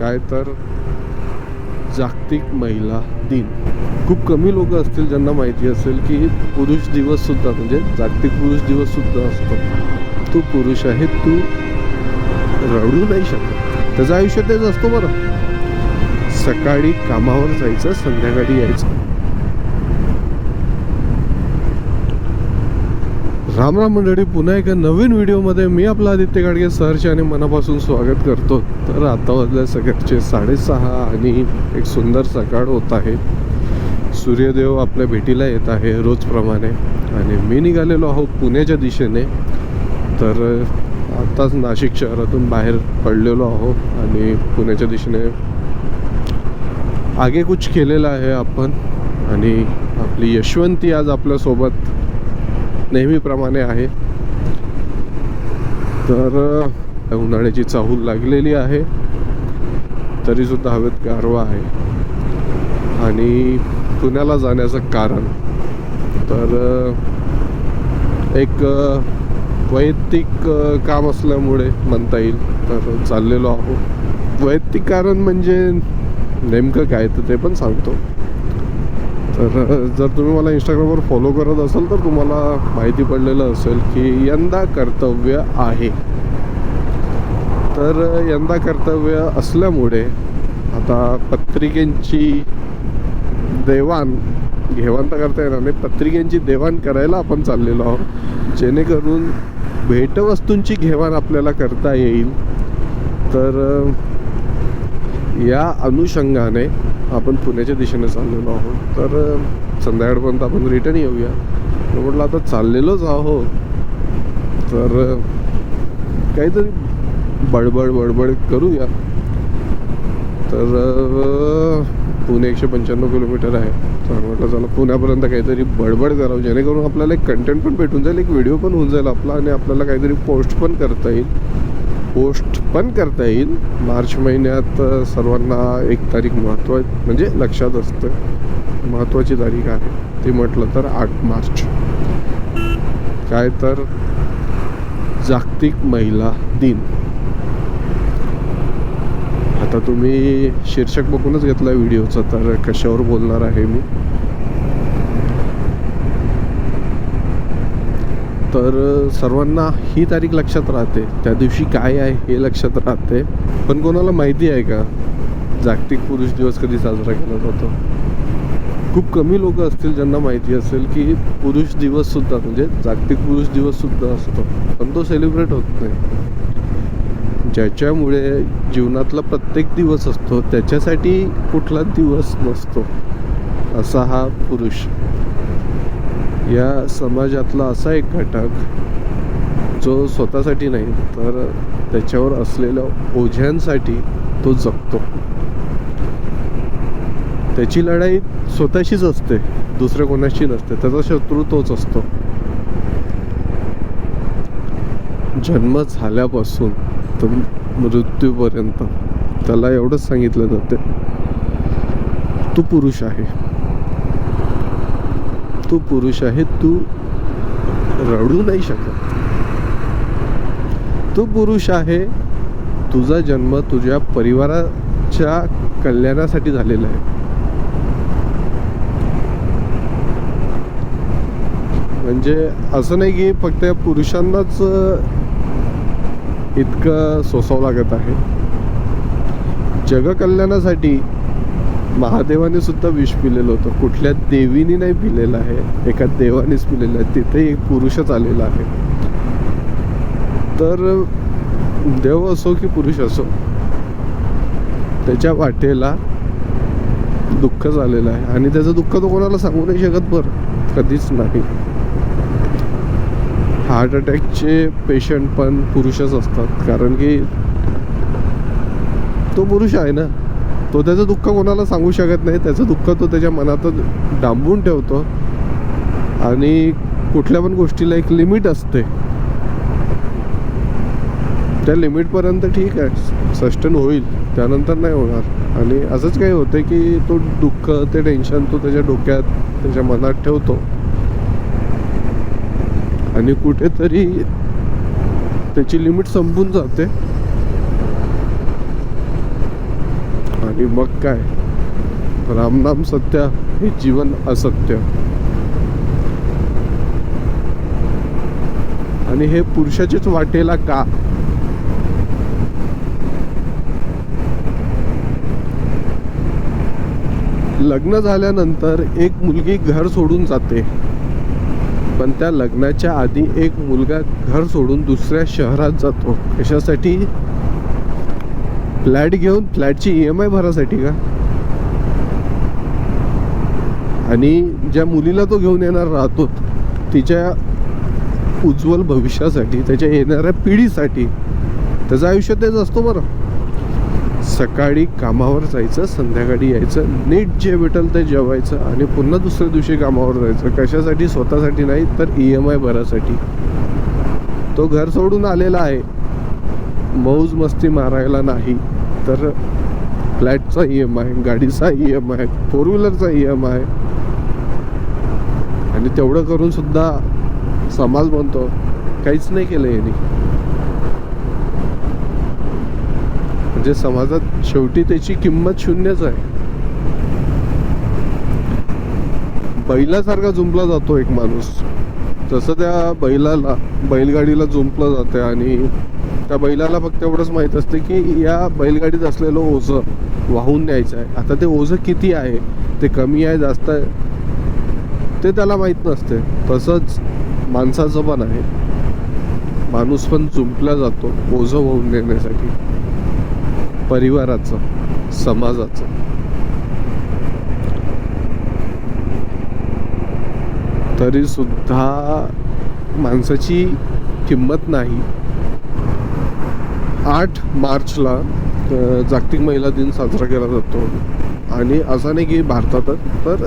काय तर जागतिक महिला दिन. खूप कमी लोक असतील ज्यांना माहिती असेल की पुरुष दिवससुद्धा म्हणजे जागतिक पुरुष दिवससुद्धा असतो. तू पुरुष आहे तू रडू नाही शकत. त्याचं आयुष्य तेच असतो बरं. सकाळी कामावर जायचं संध्याकाळी यायचं. राम राम मंडळी पुन्हा एका नवीन व्हिडिओमध्ये मी आपला आदित्य गाडगे सरचे आणि मनापासून स्वागत करतो. तर आता वाजल्या सकाळचे साडेसहा आणि एक सुंदर सकाळ होत आहे. सूर्यदेव आपल्या भेटीला येत आहे रोजप्रमाणे. आणि मी निघालेलो आहोत पुण्याच्या दिशेने. तर आत्ताच नाशिक शहरातून बाहेर पडलेलो आहोत आणि पुण्याच्या दिशेने आगे कुछ केलेलं आहे आपण. आणि आपली यशवंती आज आपल्यासोबत नेहमीप्रमाणे आहे. तर उन्हाळ्याची चाहूल लागलेली आहे. तरीसुद्धा हवेत गारवा आहे. आणि पुण्याला जाण्याचं कारण तर एक वैयक्तिक काम असल्यामुळे म्हणता येईल. तर चाललेलो आहो वैयक्तिक कारण म्हणजे नेमकं काय तर ते पण सांगतो. तर जर तुम्ही मला इंस्टाग्रामवर फॉलो करत असाल तर तुम्हाला माहिती पडलेलं असेल की यंदा कर्तव्य आहे. तर यंदा कर्तव्य असल्यामुळे आता पत्रिकेंची देवाण घेवाण तर करता येणार नाही पत्रिकेंची देवाण करायला आपण चाललेलो आहोत. जेणेकरून भेटवस्तूंची घेवाण आपल्याला करता येईल. तर या अनुषंगाने आपण पुण्याच्या दिशेने चाललेलो आहोत. तर संध्याकाळपर्यंत आपण रिटर्न येऊया. तर म्हटलं आता चाललेलोच आहोत. तर काहीतरी बडबड बडबड करूया. तर पुणे एकशे पंच्याण्णव किलोमीटर आहे. तर म्हटलं चला पुण्यापर्यंत काहीतरी बडबड करावं. जेणेकरून आपल्याला एक कंटेंट पण भेटून जाईल एक व्हिडिओ पण होऊन जाईल आपला आणि आपल्याला काहीतरी पोस्ट पण करता येईल. पोस्ट पण करता येईल. मार्च महिन्यात सर्वांना एक तारीख महत्त्व म्हणजे लक्षात असतं. महत्त्वाची तारीख आहे. ती म्हटलं तर आठ मार्च. काय तर जागतिक महिला दिन. आता तुम्ही शीर्षक बघूनच घेतला व्हिडिओचा तर कशावर बोलणार आहे मी? तर सर्वांना ही तारीख लक्षात राहते. त्या दिवशी काय आहे हे लक्षात राहते. पण कोणाला माहिती आहे का? जागतिक पुरुष दिवस कधी साजरा केला जातो? खूप कमी लोक असतील ज्यांना माहिती असेल की पुरुष दिवससुद्धा म्हणजे जागतिक पुरुष दिवससुद्धा असतो. पण तो सेलिब्रेट होत नाही. ज्याच्यामुळे जीवनातला प्रत्येक दिवस असतो त्याच्यासाठी कुठला दिवस नसतो. असा हा पुरुष. या समाजातला असा एक घटक जो स्वतःसाठी नाही तर त्याच्यावर असलेल्या ओझ्यांसाठी तो जगतो. त्याची लढाई स्वतःशीच असते दुसऱ्या कोणाशी नसते त्याचा शत्रू तोच असतो. जन्म झाल्यापासून तर मृत्यूपर्यंत त्याला एवढंच सांगितलं जाते तू पुरुष आहे. तू पुरुष आहे तू रडू नाही शकत. तू पुरुष आहे तुझा जन्म तुझ्या परिवाराच्या कल्याणासाठी झालेला आहे. म्हणजे असं नाही की फक्त या पुरुषांनाच इतकं सोसावं लागत आहे. जगकल्याणासाठी महादेवाने सुद्धा विष पिलेलं होतं. कुठल्या देवीने नाही पिलेलं आहे. एका देवानेच पिलेलं आहे. तिथे एक पुरुषच आलेला आहे. तर देव असो की पुरुष असो त्याच्या वाटेला दुःख झालेलं आहे. आणि त्याचं दुःख तो कोणाला सांगू नाही शकत बरं. कधीच नाही. हार्ट अटॅकचे पेशंट पण पुरुषच असतात. कारण की तो पुरुष आहे ना. तो त्याचं दुःख कोणाला सांगू शकत नाही. त्याचं दुःख तो त्याच्या मनातच डांबून ठेवतो. आणि कुठल्या पण गोष्टीला एक लिमिट असते. त्या लिमिटपर्यंत ठीक आहे. सस्टेन होईल. त्यानंतर नाही होणार. आणि असंच काही होतं की तो दुःख ते टेन्शन तो त्याच्या डोक्यात त्याच्या मनात ठेवतो. आणि कुठेतरी त्याची लिमिट संपून जाते. आणि मग काय? रामनाम सत्य हे जीवन असत्य. आणि हे पुरुषाचेच वाटेला का? लग्न झाल्यानंतर एक मुलगी घर सोडून जाते. पण त्या लग्नाच्या आधी एक मुलगा घर सोडून दुसऱ्या शहरात जातो. कशासाठी? फ्लॅट घेऊन फ्लॅटची ई एम आय भरासाठी का? आणि ज्या मुलीला तो घेऊन येणार राहतो तिच्या उज्ज्वल भविष्यासाठी त्याच्या येणाऱ्या पिढीसाठी त्याचं आयुष्य तेच असतो बरं. सकाळी कामावर जायचं संध्याकाळी यायचं नीट जे भेटेल ते जेवायचं आणि पुन्हा दुसऱ्या दिवशी कामावर जायचं. कशासाठी? स्वतःसाठी नाही तर ई एम आय भरासाठी. तो घर सोडून आलेला आहे. मौज मस्ती मारायला नाही. तर फ्लॅटचा ई एम आय गाडीचा ई एम आय फोर व्हीलरचा ई एम आय आणि तेवढं करून सुद्धा समाज म्हणतो काहीच नाही केलं यांनी. म्हणजे समाजात शेवटी त्याची किंमत शून्यच आहे. बैलासारखा जुंपला जातो एक माणूस. तसं त्या बैलाला बैलगाडीला जुंपलं जातं आणि त्या बैलाला फक्त एवढंच माहीत असते की या बैलगाडीत असलेलं ओझं वाहून न्यायचं आहे. आता ते ओझं किती आहे ते कमी आहे जास्त आहे ते त्याला माहीत नसते. तसंच माणसाचं पण आहे. माणूस पण जुंपला जातो ओझं वाहून नेण्यासाठी. परिवाराचं समाजाचं. तरीसुद्धा माणसाची किंमत नाही. आठ मार्चला जागतिक महिला दिन साजरा केला जातो. आणि असा नाही की भारतातच तर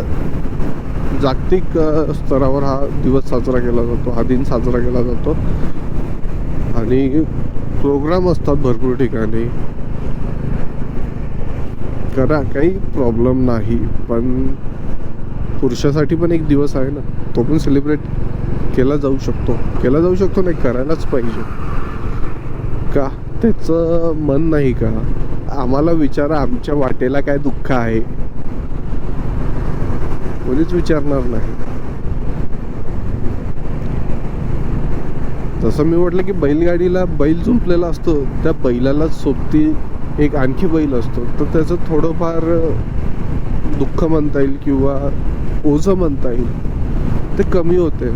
जागतिक स्तरावर हा दिवस साजरा केला जातो हा दिन साजरा केला जातो. आणि प्रोग्राम असतात भरपूर ठिकाणी. करा काही प्रॉब्लेम नाही पण पुरुषासाठी पण एक दिवस आहे ना तो पण सेलिब्रेट केला जाऊ शकतो. केला जाऊ शकतो नाही करायलाच पाहिजे. का? त्याचं मन नाही का? आम्हाला विचारा आमच्या वाटेला काय दुःख आहे. कोणीच विचारणार नाही. तसं मी म्हटलं की बैलगाडीला बैल जुंपलेला असतो त्या बैलाला सोबती एक आणखी बैल असतो. तर त्याचं थोडंफार दुःख म्हणता येईल किंवा ओझं म्हणता येईल ते कमी होते.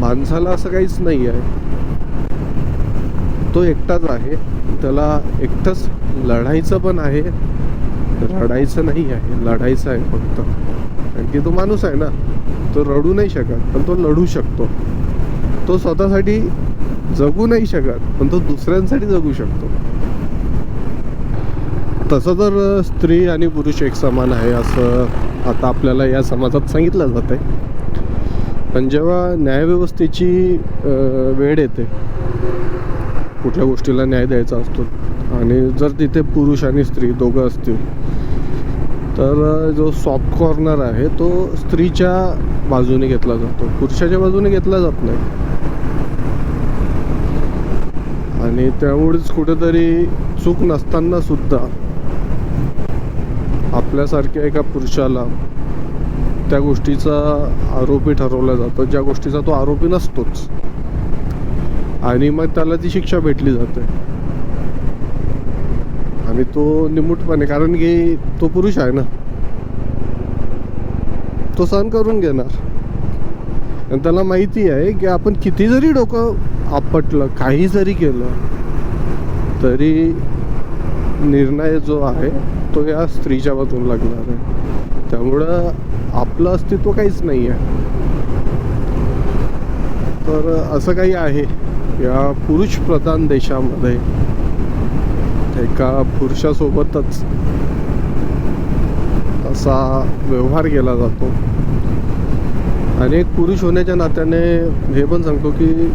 माणसाला असं काहीच नाही आहे. तो एकटाच आहे. त्याला एकटंच लढायचं पण आहे. रडायचं नाही आहे. लढायचं आहे फक्त. कारण की तो माणूस आहे ना. तो रडू नाही शकत पण तो लढू शकतो. तो स्वतःसाठी जगू नाही शकत पण तो दुसऱ्यांसाठी जगू शकतो. तसं तर स्त्री आणि पुरुष एक समान आहे असं आता आपल्याला या समाजात सांगितलं जात आहे पण जेव्हा न्यायव्यवस्थेची वेळ येते कुठल्या गोष्टीला न्याय द्यायचा असतो. आणि जर तिथे पुरुष आणि स्त्री दोघं असतील तर जो सॉफ्ट कॉर्नर आहे तो स्त्रीच्या बाजूने घेतला जातो. पुरुषाच्या बाजूने घेतला जात नाही. आणि त्यामुळेच कुठेतरी चूक नसताना सुद्धा आपल्यासारख्या एका पुरुषाला त्या गोष्टीचा आरोपी ठरवला जातो. ज्या गोष्टीचा तो आरोपी नसतोच. आणि मग त्याला ती शिक्षा भेटली जाते. आणि तो निमूटपणे कारण की तो पुरुष आहे ना तो सहन करून घेणार. आणि त्याला माहिती आहे की आपण किती जरी डोकं आपटलं काही जरी केलं तरी निर्णय जो आहे तो या स्त्रीच्या बाजून लागणार आहे. त्यामुळं आपलं अस्तित्व काहीच नाही आहे तर असं काही आहे. या पुरुष प्रधान देशामध्ये एका पुरुषासोबतच असा व्यवहार केला जातो. आणि एक पुरुष होण्याच्या नात्याने हे पण सांगतो की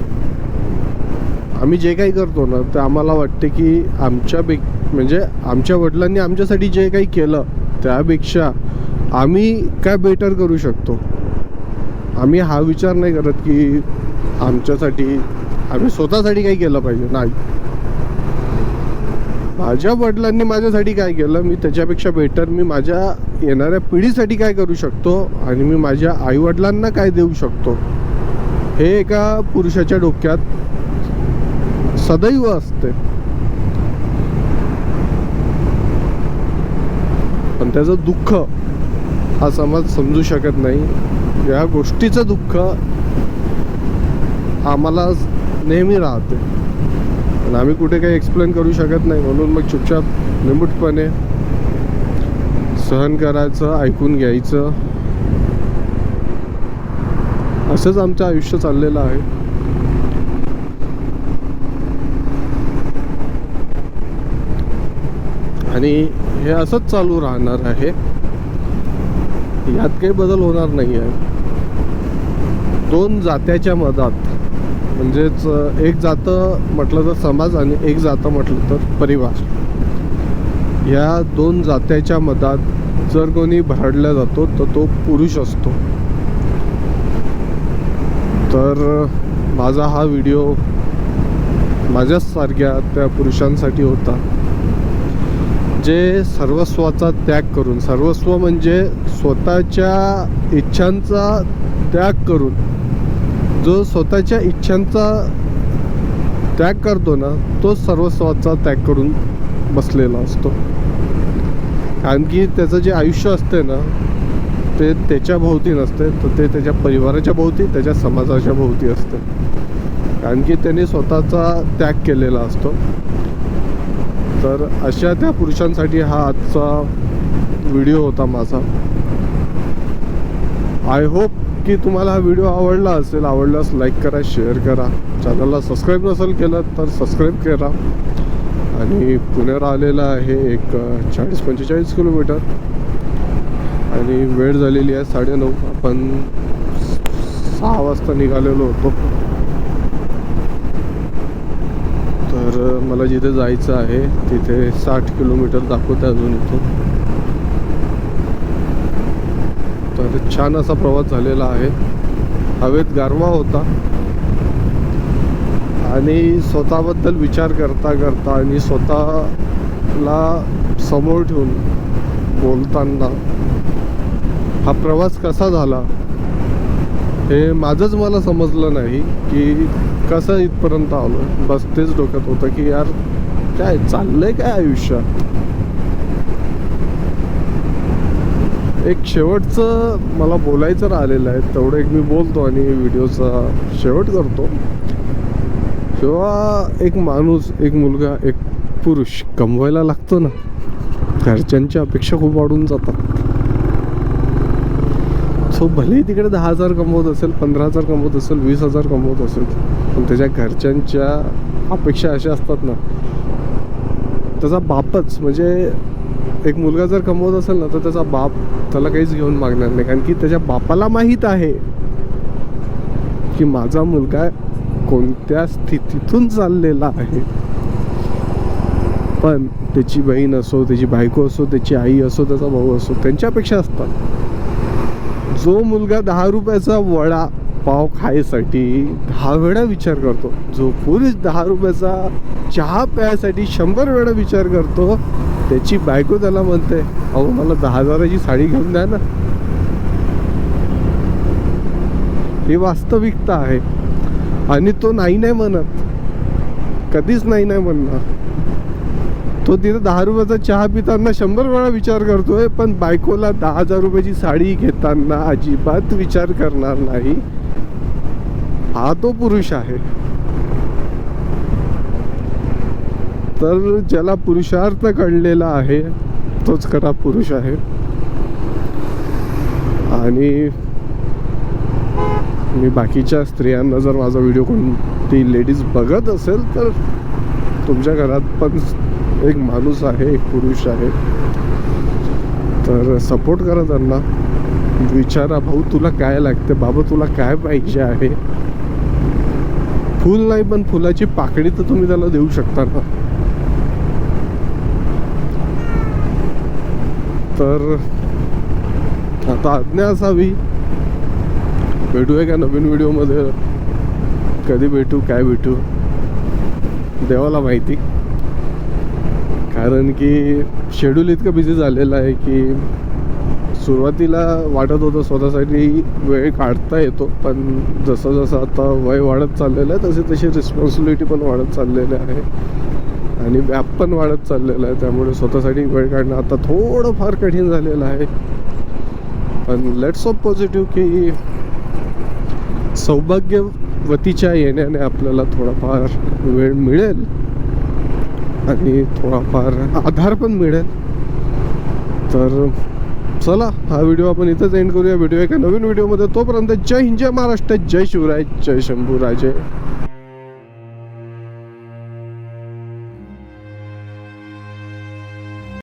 आम्ही जे काही करतो ना ते आम्हाला वाटते की आमच्या बे म्हणजे आमच्या वडिलांनी आमच्यासाठी जे काही केलं त्यापेक्षा आम्ही काय बेटर करू शकतो? आम्ही हा विचार नाही करत की आमच्यासाठी आम्ही स्वतःसाठी काही केलं पाहिजे. नाही. माझ्या वडिलांनी माझ्यासाठी काय केलं मी त्याच्यापेक्षा बेटर मी माझ्या येणाऱ्या पिढीसाठी काय करू शकतो आणि मी माझ्या आईवडिलांना काय देऊ शकतो? हे एका पुरुषाच्या डोक्यात सदैव असते. पण त्याचं दुःख हा समाज समजू शकत नाही. या गोष्टीचं दुःख आम्हाला नेहमी राहते. पण आम्ही कुठे काही एक्सप्लेन करू शकत नाही. म्हणून मग चुपचाप निमूटपणे सहन करायचं ऐकून घ्यायचं. असंच आमचं आयुष्य चाललेलं आहे. आणि हे असंच चालू राहणार आहे. यात काही बदल होणार नाही आहे दोन जात्याच्या मधात म्हणजेच एक जातं म्हटलं तर समाज आणि एक जातं म्हटलं तर परिवार. या दोन जात्याच्या मधात जर कोणी भरडला जातो तर तो पुरुष असतो. तर माझा हा व्हिडिओ माझ्यासारख्या त्या पुरुषांसाठी होता. जे सर्वस्वाचा त्याग करून सर्वस्व म्हणजे स्वतःच्या इच्छांचा त्याग करून जो स्वतःच्या इच्छांचा त्याग करतो ना तो सर्वस्वाचा त्याग करून बसलेला असतो. कारण की त्याचं जे आयुष्य असते ना ते त्याच्या भोवती नसते तर ते त्याच्या परिवाराच्या भोवती त्याच्या समाजाच्या भोवती असते कारण की त्याने स्वतःचा त्याग केलेला असतो. तर अशा त्या पुरुषांसाठी हा आजचा व्हिडिओ होता माझा. आय होप की तुम्हाला हा व्हिडिओ आवडला असेल आवडल्यास लाईक करा शेअर करा. चॅनलला सबस्क्राईब नसेल केलं तर सबस्क्राईब करा. आणि पुण्यावर आलेला आहे एक चाळीस पंचेचाळीस किलोमीटर आणि वेळ झालेली आहे साडेनऊ आपण सहा वाजता निघालेलो होतो. तर मला जिथे जायचं आहे तिथे साठ किलोमीटर दाखवतं अजून इथून. तर छान असा प्रवास झालेला आहे. हवेत गारवा होता. आणि स्वतःबद्दल विचार करता करता आणि स्वतःला समोर ठेवून बोलताना हा प्रवास कसा झाला हे माझंच मला समजलं नाही की कसं इथपर्यंत आलो बस तेच डोक्यात होतं की यार काय चाललंय काय आयुष्यात? एक शेवटचं मला बोलायचं राहिलेलं आहे तेवढं एक मी बोलतो आणि व्हिडिओचा शेवट करतो. जेव्हा एक माणूस एक मुलगा एक पुरुष कमवायला लागतो ना घरच्यांच्या अपेक्षा खूप वाढून जातात. सो भलेही तिकडे दहा हजार कमवत असेल पंधरा हजार कमवत असेल वीस हजार कमवत असेल पण त्याच्या घरच्यांच्या अपेक्षा अशा असतात ना त्याचा बापच म्हणजे एक मुलगा जर कमवत असेल ना तर त्याचा बाप त्याला काहीच घेऊन मागणार नाही. कारण की त्याच्या बापाला माहीत आहे की माझा मुलगा कोणत्या स्थितीतून चाललेला आहे. पण त्याची बहीण असो त्याची बायको असो त्याची आई असो त्याचा भाऊ असो त्यांच्यापेक्षा असतात. जो मुलगा दहा रुपयाचा वडा पाव खायसाठी दहा वेळा विचार करतो जो पुरुष दहा रुपयाचा चहा प्यायसाठी शंभर वेळा विचार करतो त्याची बायको त्याला म्हणते अहो मला दहा हजाराची साडी घेऊन द्या ना. ही वास्तविकता आहे. आणि तो नाही नाही म्हणत. कधीच नाही नाही म्हणणार. तो तिथे दहा रुपयाचा चहा पिताना शंभर वेळा विचार करतोय पण बायकोला दहा हजार रुपयाची साडी घेताना अजिबात विचार करणार नाही. हा तो पुरुष आहे. तर ज्याला पुरुषार्थ कळलेला आहे तोच खरा पुरुष आहे. आणि मी बाकीच्या स्त्रियांना जर माझा व्हिडिओ कोणती लेडीज बघत असेल तर तुमच्या घरात पण एक माणूस आहे एक पुरुष आहे. तर सपोर्ट करा त्यांना. विचारा भाऊ तुला काय लागते? बाबा तुला काय पाहिजे आहे? फुल नाही पण फुलाची पाकळी तर तुम्ही त्याला देऊ शकता ना. तर आता आज्ञा असावी. भेटूया का नवीन व्हिडिओमध्ये? कधी भेटू काय भेटू? देवाला माहिती. कारण की शेड्यूल इतकं बिझी झालेलं आहे की सुरुवातीला वाटत होतं स्वतःसाठी वेळ काढता येतो पण जसं जसं आता वय वाढत चाललेलं आहे तसे तशी रिस्पॉन्सिबिलिटी पण वाढत चाललेली आहे. आणि व्याप पण वाढत चाललेला आहे. त्यामुळे स्वतःसाठी वेळ काढणं आता थोडं फार कठीण झालेलं आहे. पण लेट्स ऑफ पॉझिटिव्ह की सौभाग्यवतीच्या येण्याने आपल्याला थोडाफार वेळ मिळेल. आणि थोडाफार आधार पण मिळेल. तर चला हा व्हिडिओ आपण इथंच एंड करूया. व्हिडिओ एका नवीन व्हिडिओमध्ये तोपर्यंत जय हिंद जय महाराष्ट्र जय शिवराय जय शंभू राजे